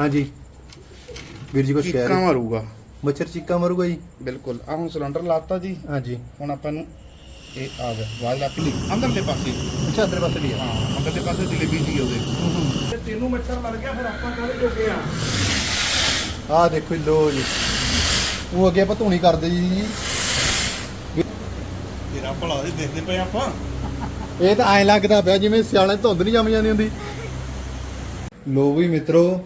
ਹਾਂਜੀ। ਵੀਰ ਜੀ ਕੁਛ ਕਹਿ ਚੀਕਾਂ ਰਹੇ? ਮਾਰੂਗਾ। ਮੱਛਰ ਚੀਕਾ ਮਾਰੂਗਾ ਜੀ? ਬਿਲਕੁਲ। ਆ ਹੁਣ ਸਿਲੰਡਰ ਲਾਤਾ ਜੀ। ਹਾਂਜੀ। ਹੁਣ ਆਪਾਂ ਨੂੰ ਇਹ ਆ ਗਿਆ। ਆਵਾਜ਼ ਲੱਗ ਪਈ ਅੰਦਰਲੇ ਪਾਸੇ। ਅੱਛਾ ਅੰਦਰ ਪਾਸੇ ਵੀ ਆ। ਹਾਂ ਅੰਦਰਲੇ ਪਾਸੇ ਜਲੇਬੀ ਜੀ ਉਹਦੇ ਤੇ ਤੈਨੂੰ ਮੱਛਰ ਲੜ ਗਿਆ ਫਿਰ ਆਪਾਂ ਕਾਹਦੇ ਜੋਗੇ ਆ? ਆਹ ਦੇਖੋ ਜੀ, ਲੋ ਜੀ। ਉਹ ਅੱਗੇ ਆਪਾਂ ਧੂਣੀ ਕਰਦੇ ਜੀ। ਤੇਰਾ ਭਲਾ ਦੇ ਦੇਖਦੇ ਪਏ ਆਪਾਂ। ਇਹ ਤਾਂ ਐਂ ਲੱਗਦਾ ਪਿਆ ਜਿਵੇਂ ਸਿਆਲਾਂ ਧੁੰਦ ਨਹੀਂ ਜੰਮ ਜਾਂਦੀ ਹੁੰਦੀ। ਲੋ ਵੀ ਮਿੱਤਰੋ,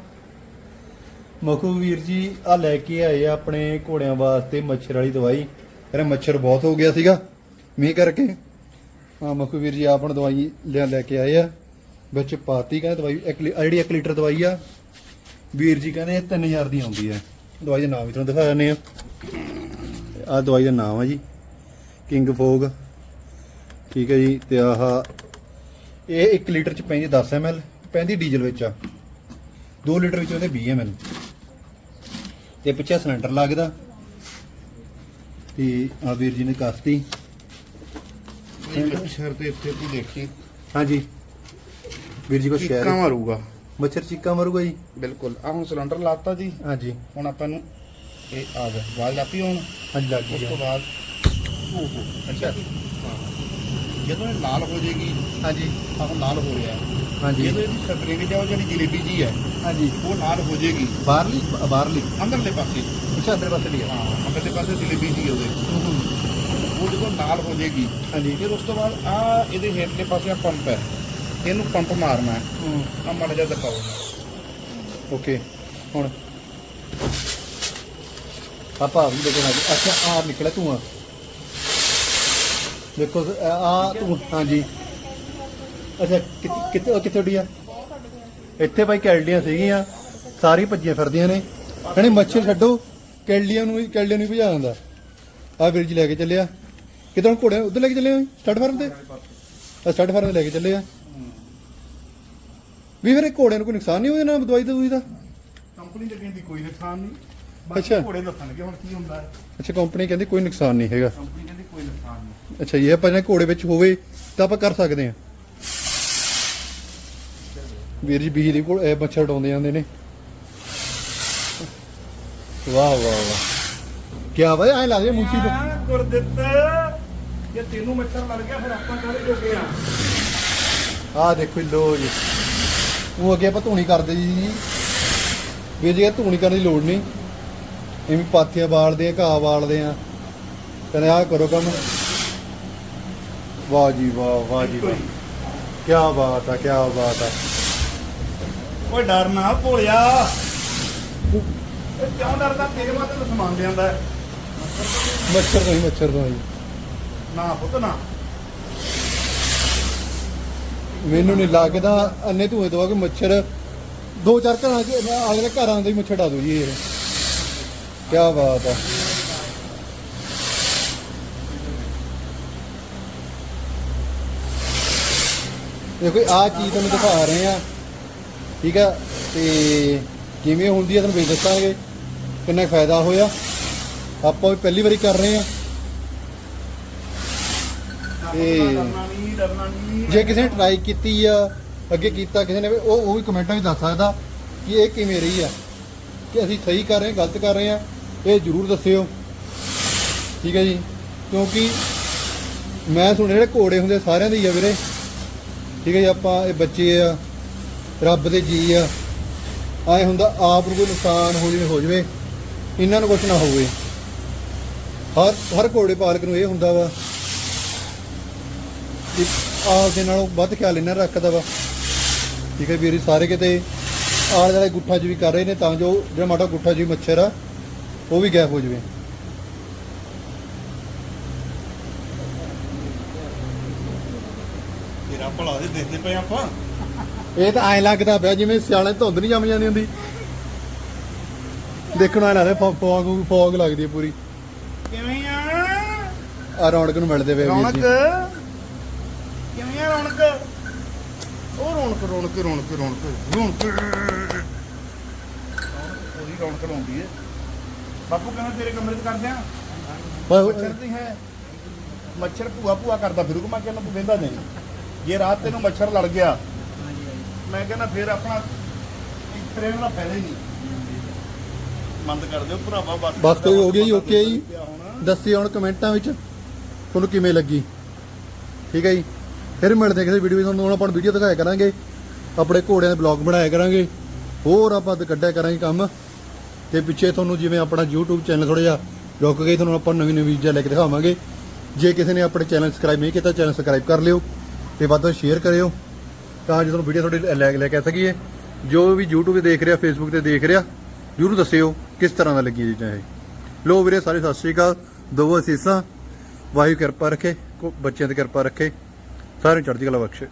ਮਖੂ ਵੀਰ ਜੀ ਆ ਲੈ ਕੇ ਆਏ ਆ ਆਪਣੇ ਘੋੜਿਆਂ ਵਾਸਤੇ ਮੱਛਰ ਵਾਲੀ ਦਵਾਈ। ਅਰੇ ਮੱਛਰ ਬਹੁਤ ਹੋ ਗਿਆ ਸੀਗਾ, ਮੀਂਹ ਕਰਕੇ। ਆ ਮਖੂ ਵੀਰ ਜੀ ਆਪਣ ਦਵਾਈ ਲਿਆ ਲੈ ਕੇ ਆਏ ਆ। ਵਿੱਚ ਪਾਤੀ ਕਹਿੰਦੇ ਦਵਾਈ, ਇੱਕ ਲੀ- ਜਿਹੜੀ 1 ਲੀਟਰ ਦਵਾਈ ਆ, ਵੀਰ ਜੀ ਕਹਿੰਦੇ ਇਹ 3000 ਦੀ ਆਉਂਦੀ ਹੈ ਦਵਾਈ ਦਾ ਨਾਮ ਵੀ ਤੁਹਾਨੂੰ ਦਿਖਾ ਦਿੰਦੇ ਆ। ਆ ਦਵਾਈ ਦਾ ਨਾਮ ਆ ਜੀ, ਕਿੰਗ ਫੋਗ। ਠੀਕ ਹੈ ਜੀ, ਤੇ ਆਹ, ਇਹ 1 ਲੀਟਰ ਚ ਪੈਂਦੀ 10 ml ਪੈਂਦੀ ਡੀਜ਼ਲ ਵਿੱਚ ਆ। 2 ਲੀਟਰ ਵਿੱਚ ਉਹਦੇ 20 ml ਤੇ ਪਿੱਛੇ ਸਿਲੰਡਰ ਲੱਗਦਾ। ਤੇ ਆ ਵੀਰ ਜੀ ਨੇ ਕਸਤੀ। ਮੱਛਰ ਤੇ ਇੱਥੇ ਤੂੰ ਦੇਖੀ। ਹਾਂਜੀ। ਵੀਰ ਜੀ ਕੁਛ ਕਹਿ ਚੀਕਾਂ ਮਾਰੂਗਾ। ਮੱਛਰ ਚੀਕਾ ਮਾਰੂਗਾ ਜੀ। ਬਿਲਕੁਲ। ਆ ਹੁਣ ਸਿਲੰਡਰ ਲਾਤਾ ਜੀ। ਹਾਂਜੀ। ਹੁਣ ਆਪਾਂ ਨੂੰ ਇਹ ਆ ਗਿਆ। ਲੱਗ ਪਈ ਹੁਣ ਹਾਂਜੀ ਲੱਗ ਉਸ ਗਈ ਤੋਂ। ਬਾਅਦ ਅੱਛਾ। ਜਦੋਂ ਇਹ ਲਾਲ ਹੋ ਜਾਏਗੀ ਹਾਂਜੀ। ਆਹ ਲਾਲ ਹੋ ਰਿਹਾ ਹੈ। ਹਾਂਜੀ। ਜਦੋਂ ਇਹਦੀ ਜਾਓ ਜਿਹੜੀ ਜਲੇਬੀ ਜੀ ਹੈ ਹਾਂਜੀ। ਉਹ ਲਾਲ ਹੋ ਜਾਏਗੀ। ਬਾਹਰਲੀ? ਬਾਹਰਲੀ? ਅੰਦਰਲੇ ਪਾਸੇ। ਅੱਛਾ ਅੰਦਰ ਪਾਸੇ ਆ। ਹਾਂ ਅੰਦਰਲੇ ਪਾਸੇ ਜਲੇਬੀ ਜੀ ਉਹਦੇ। ਉਹ ਜਦੋਂ ਲਾਲ ਹੋ ਜਾਏਗੀ ਹਾਂਜੀ। ਫਿਰ ਉਸ ਤੋਂ ਬਾਅਦ ਆ ਇਹਦੇ ਹੇਠਲੇ ਪਾਸੇ ਆ ਪੰਪ ਹੈ। ਇਹਨੂੰ ਪੰਪ ਮਾਰਨਾ ਹੈ। ਆ ਮੜ ਜਾ ਦਿਖਾਓ। ਓਕੇ ਹੁਣ। ਆਪਾਂ ਵੀ ਦੇਖਣਾ ਜੀ ਅੱਛਾ ਆ ਨਿਕਲਿਆ ਧੂਆਂ। ਦੇਖੋ ਆ ਤੂੰ ਹਾਂਜੀ। ਅੱਛਾ ਕਿੱਥੇ ਕਿੱਥੇ ਉਹ ਕਿੱਥੇ ਉੱਡੀ ਆ ਇੱਥੇ ਭਾਈ ਕੈਲਡੀਆਂ ਸੀਗੀਆਂ ਸਾਰੀ ਭੱਜੀਆਂ ਫਿਰਦੀਆਂ ਨੇ। ਕਹਿੰਦੇ ਮੱਛਰ ਛੱਡੋ ਕੈਲਡੀਆਂ ਨੂੰ ਵੀ ਕੈਲਡੀਆਂ ਨੂੰ ਭਜਾ ਦਿੰਦਾ। ਆ ਵੀਰ ਜੀ ਲੈ ਕੇ ਚੱਲਿਆ। ਕਿਦੋਂ ਘੋੜੇ ਉਧਰ ਲੈ ਕੇ ਚੱਲੇ ਹੋ ਸਟੱਡ ਫਾਰਮ ਤੇ? ਆ ਸਟੱਡ ਫਾਰਮ ਤੇ ਲੈ ਕੇ ਚੱਲੇ ਆ। ਵੀ ਫਿਰ ਇਹ ਘੋੜਿਆਂ ਨੂੰ ਕੋਈ ਨੁਕਸਾਨ ਨਹੀਂ ਹੋਇਆ ਨਾ ਦਵਾਈ ਦਵਾਈ ਦਾ? ਕੰਪਨੀ ਦੇ ਕਹਿੰਦੀ ਕੋਈ ਨੁਕਸਾਨ ਨਹੀਂ। ਅੱਛਾ। ਘੋੜੇ ਦੱਸਣਗੇ ਹੁਣ ਕੀ ਹੁੰਦਾ। ਹੈ ਅੱਛਾ ਕੰਪਨੀ ਕਹਿੰਦੀ ਕੋਈ ਨੁਕਸਾਨ ਨਹੀਂ ਹੈਗਾ। ਕੰਪਨੀ ਕਹਿੰਦੀ ਕੋਈ ਨੁਕਸਾਨ ਨਹੀਂ। ਅੱਛਾ ਇਹ ਆਪਾਂ ਜੇ ਘੋੜੇ ਵਿੱਚ ਹੋਵੇ ਤਾਂ ਆਪਾਂ ਕਰ ਸਕਦੇ ਹਾਂ। ਵੀਰ ਜੀ ਬਿਜਲੀ ਕੋਲ ਇਹ ਮੱਛਰ ਡਾਉਂਦੇ ਜਾਂਦੇ ਨੇ। ਵਾਹ ਵਾਹ ਵਾਹ। ਕੀ ਬਾਈ ਐ ਲੱਗਦਾ ਮੂੰਚੀ ਤੋਂ ਆ ਗੁਰਦਿੱਤ ਜੇ ਤੈਨੂੰ ਮੱਛਰ ਲੜ ਗਿਆ ਫਿਰ ਆਪਾਂ ਕਾਹਦੇ ਜੋਗੇ ਆ? ਆਹ ਦੇਖੋ ਲੋ ਜੀ। ਉਹ ਅੱਗੇ ਆਪਾਂ ਧੂਣੀ ਕਰਦੇ ਜੀ। ਵੀਰ ਜੀ ਇਹ ਧੂਣੀ ਕਰਨ ਦੀ ਲੋੜ ਨਹੀਂ। ਐਵੇਂ ਪਾਥੀਆਂ ਬਾਲਦੇ ਆ ਘਾਹ ਬਾਲਦੇ ਆ। ਕਹਿੰਦੇ ਆਹ ਕਰੋ ਕੰਮ। ਵਾਹ ਜੀ ਵਾਹ ਵਾਹ ਜੀ ਵਾਹ। ਕੀ ਬਾਤ ਆ ਕੀ ਬਾਤ ਆ। ਓਏ ਡਰ ਨਾ ਭੋਲਿਆ। ਇਹ ਕਿਉਂ ਡਰਦਾ? ਤੇਰੇ ਵਾਸਤੇ ਤਾਂ ਸਮਾਨ ਲਿਆਂਦਾ ਹੈ। ਮੱਛਰ ਤੋਂ ਹੀ ਮੱਛਰ ਤੋਂ ਹੀ। ਨਾ ਪੁੱਤ ਨਾ। ਮੈਨੂੰ ਨਹੀਂ ਲੱਗਦਾ ਅੰਨੇ ਧੂਏ ਤੋਂ ਆ ਕਿ ਮੱਛਰ ਦੋ ਚਾਰ ਘਰਾਂ ਚ ਅਗਲੇ ਘਰਾਂ ਦੇ ਹੀ ਮੱਛਰ ਡਾ ਦੋ ਜੀ ਇਹ। ਕੀ ਬਾਤ ਆ। ਦੇਖੋ ਆ ਚੀਜ਼ ਤੁਹਾਨੂੰ ਦਿਖਾ ਰਹੇ ਆ। ਠੀਕ ਆ? ਤੇ ਕਿਵੇਂ ਹੁੰਦੀ ਆ ਤੁਹਾਨੂੰ ਵੀ ਦੱਸਾਂਗੇ। ਕਿੰਨਾ ਕੁ ਫਾਇਦਾ ਹੋਇਆ। ਆਪਾਂ ਵੀ ਪਹਿਲੀ ਵਾਰੀ ਕਰ ਰਹੇ ਆ। ਇਹ- ਜੇ ਕਿਸੇ ਨੇ ਟਰਾਈ ਕੀਤੀ ਆ ਅੱਗੇ ਕੀਤਾ ਕਿਸੇ ਨੇ ਵੀ, ਉਹ ਉਹ ਵੀ ਕਮੈਂਟਾਂ ਵਿੱਚ ਦੱਸ ਸਕਦਾ ਕਿ ਇਹ ਕਿਵੇਂ ਰਹੀ ਆ। ਕਿ ਅਸੀਂ ਸਹੀ ਕਰ ਰਹੇ ਗਲਤ ਕਰ ਰਹੇ ਹਾਂ ਇਹ ਜਰੂਰ ਦੱਸਿਓ। ਠੀਕ ਹੈ ਜੀ? ਕਿਉਂਕਿ ਮੈਂ ਸੁਣਿਆ ਜਿਹੜੇ ਘੋੜੇ ਹੁੰਦੇ ਸਾਰਿਆਂ ਦੇ ਹੀ ਆ ਵੀਰੇ। ਠੀਕ ਹੈ ਜੀ ਆਪਾਂ ਇਹ ਬੱਚੇ ਆ ਰੱਬ ਦੇ ਜੀ ਆ। ਆਏ ਹੁੰਦਾ ਆਪ ਨੂੰ ਕੋਈ ਨੁਕਸਾਨ ਹੋ ਜਵੇ ਹੋ ਜਵੇ, ਇਹਨਾਂ ਨੂੰ ਕੁਝ ਨਾ ਹੋਵੇ। ਹਰ ਹਰ ਘੋੜੇ ਪਾਲਕ ਨੂੰ ਇਹ ਹੁੰਦਾ ਵਾ ਕਿ ਆਪ ਦੇ ਨਾਲੋਂ ਵੱਧ ਖਿਆਲ ਇਹਨਾਂ ਰੱਖਦਾ ਵਾ। ਠੀਕ ਹੈ ਵੀਰ ਸਾਰੇ ਕਿਤੇ ਆਲੇ ਦੁਆਲੇ ਗੁੱਠਾ 'ਚ ਵੀ ਕਰ ਰਹੇ ਨੇ, ਤਾਂ ਜੋ ਜਿਹੜਾ ਮਾੜਾ ਗੁੱਠਾ ਜੀ ਮੱਛਰ ਆ, ਉਹ ਵੀ ਗਾਇਬ ਹੋ ਜਵੇ। ਤੇਰਾ ਭਲਾ ਦੇ ਦੇਖਦੇ ਪਏ ਆਪਾਂ। ਇਹ ਤਾਂ ਐਂ ਲੱਗਦਾ ਪਿਆ ਜਿਵੇਂ ਸਿਆਲਾਂ ਧੁੰਦ ਨਹੀਂ ਜੰਮ ਜਾਂਦੀ ਹੁੰਦੀ। ਦੇਖਣ ਵਾਲਾ ਲੱਗਦਾ ਫੌਗ ਫੌਗ ਲੱਗਦੀ ਹੈ ਪੂਰੀ। ਕਿਵੇਂ ਆ? ਆ ਰੌਣਕ ਨੂੰ ਮਿਲਦੇ ਪਏ ਵੀਰ ਰੌਣਕ? ਜੀ ਕਿਵੇਂ ਆ ਰੌਣਕ? ਉਹ ਰੌਣਕ ਰੌਣਕ ਰੌਣਕ ਰੌਣਕ ਰੌਣਕ। ਉਹਦੀ ਰੌਣਕ ਲਾਉਂਦੀ ਹੈ ਬਾਪੂ ਕਹਿੰਦਾ ਤੇਰੇ ਕਮਰੇ 'ਚ ਕਰਦੇ ਆ? ਮੱਛਰ ਨਹੀਂ ਹੈ। ਮੱਛਰ ਭੂਆ ਭੂਆ ਕਰਦਾ ਫਿਰੂਗਾ ਮੈਂ ਕਹਿੰਦਾ ਤੂੰ ਵੇਂਦਾ ਨਹੀਂ। ਜੇ ਰਾਤ ਤੈਨੂੰ ਮੱਛਰ ਲੜ ਗਿਆ ਮੈਂ ਕਹਿੰਦਾ ਫਿਰ ਆਪਣਾ ਇਹਨਾਂ ਦਾ ਫਾਇਦਾ ਹੀ ਨਹੀਂ। ਬੰਦ ਕਰ ਦਿਓ ਭਰਾਵਾ ਬਸ ਬਸ ਕੋਈ ਹੋ ਗਿਆ ਜੀ, ਓਕੇ ਜੀ। ਦੱਸਿਓ ਹੁਣ। ਕਮੈਂਟਾਂ ਵਿੱਚ ਤੁਹਾਨੂੰ ਕਿਵੇਂ ਲੱਗੀ। ਠੀਕ ਹੈ ਜੀ। ਫਿਰ ਮਿਲਦੇ ਕਿਸੇ ਵੀਡੀਓ ਵਿੱਚ। ਤੁਹਾਨੂੰ ਹੁਣ ਆਪਾਂ ਵੀਡੀਓ ਦਿਖਾਇਆ ਕਰਾਂਗੇ। ਆਪਣੇ ਘੋੜਿਆਂ ਦੇ ਬਲੌਗ ਬਣਾਇਆ ਕਰਾਂਗੇ। ਹੋਰ ਆਪਾਂ ਕੱਢਿਆ ਕਰਾਂਗੇ ਕੰਮ। ਤੇ ਪਿੱਛੇ ਤੁਹਾਨੂੰ ਜਿਵੇਂ ਆਪਣਾ YouTube ਚੈਨਲ ਥੋੜਾ ਜਿਹਾ ਰੁਕ ਗਈ ਤੁਹਾਨੂੰ ਆਪਾਂ ਨਵੀਂ ਨਵੀਂ ਚੀਜ਼ਾਂ ਲੈ ਕੇ ਦਿਖਾਵਾਂਗੇ। ਜੇ ਕਿਸੇ ਨੇ ਆਪਣੇ ਚੈਨਲ ਸਬਸਕ੍ਰਾਈਬ ਨਹੀਂ ਕੀਤਾ ਚੈਨਲ ਸਬਸਕ੍ਰਾਈਬ ਕਰ ਲਿਓ ਤੇ ਵੱਧ ਤੋਂ ਸ਼ੇਅਰ ਕਰਿਓ। ਤਾਂ ਜੋ ਤੁਹਾਨੂੰ ਵੀਡੀਓ ਤੁਹਾਡੀ ਲੈ ਲੈ ਕੇ ਆ ਸਕੀਏ ਜੋ ਵੀ YouTube ਤੇ ਦੇਖ ਰਿਹਾ, Facebook ਤੇ ਦੇਖ ਰਿਹਾ, ਜਰੂਰ ਦੱਸਿਓ ਕਿਸ ਤਰ੍ਹਾਂ ਦਾ ਲੱਗੀ ਚੀਜ਼ਾਂ ਇਹ। ਲੋ ਵੀਰੇ, ਸਾਰੇ ਸਤਿ ਸ਼੍ਰੀ ਅਕਾਲ। ਦੋ ਅਸੀਸਾਂ, ਵਾਹਿਗੁਰੂ ਕਿਰਪਾ ਰੱਖੇ ਬੱਚਿਆਂ ਦੀ ਕਿਰਪਾ ਰੱਖੇ। ਸਾਰਿਆਂ ਨੂੰ ਚੜ੍ਹਦੀ ਕਲਾ ਬਖਸ਼ੇ।